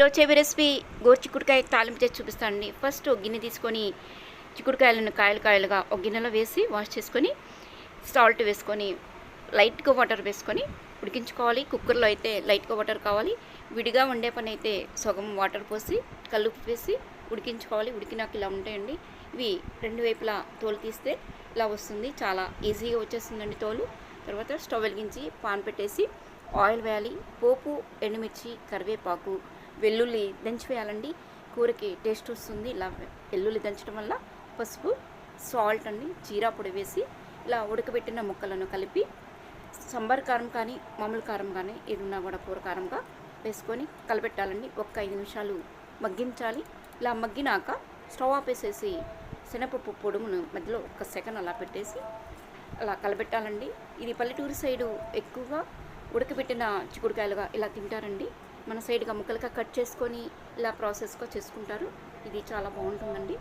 ఈరోజు చేపే రెసిపీ గోరు చిక్కుడుకాయ తాలింపు చేసి చూపిస్తానండి. ఫస్ట్ ఒక గిన్నె తీసుకొని చిక్కుడుకాయలను కాయలు కాయలుగా ఒక గిన్నెలో వేసి వాష్ చేసుకొని సాల్ట్ వేసుకొని లైట్గా వాటర్ వేసుకొని ఉడికించుకోవాలి. కుక్కర్లో అయితే లైట్గా వాటర్ కావాలి. విడిగా వండే పని అయితే సగం వాటర్ పోసి కల్లుపు వేసి ఉడికించుకోవాలి. ఉడికినాక ఇలా ఉంటాయండి. ఇవి రెండు వైపులా తోలు తీస్తే ఇలా వస్తుంది. చాలా ఈజీగా వచ్చేస్తుందండి తోలు. తర్వాత స్టవ్ వెలిగించి పాన్ పెట్టేసి ఆయిల్ వేయాలి పోపు ఎండుమిర్చి కరివేపాకు వెల్లుల్లి దంచి వేయాలండి. కూరకి టేస్ట్ వస్తుంది. ఇలా వెల్లుల్లి దంచడం వల్ల పసుపు సాల్ట్ అండి జీరా పొడి వేసి ఇలా ఉడకబెట్టిన ముక్కలను కలిపి సంబార్ కారం కానీ మామూలు కారం కానీ ఇది కూడా కూర కారంగా వేసుకొని కలపెట్టాలండి. ఒక్క ఐదు నిమిషాలు మగ్గించాలి. ఇలా మగ్గినాక స్టవ్ ఆపేసేసి శనగపప్పు పొడుమును మధ్యలో ఒక సెకండ్ అలా పెట్టేసి అలా కలబెట్టాలండి ఇది పల్లెటూరు సైడు ఎక్కువగా ఉడకబెట్టిన చిక్కుడుకాయలుగా ఇలా తింటారండి. మన సైడ్గా ముక్కలుగా కట్ చేసుకొని ఇలా ప్రాసెస్గా చేసుకుంటారు. ఇది చాలా బాగుంటుందండి.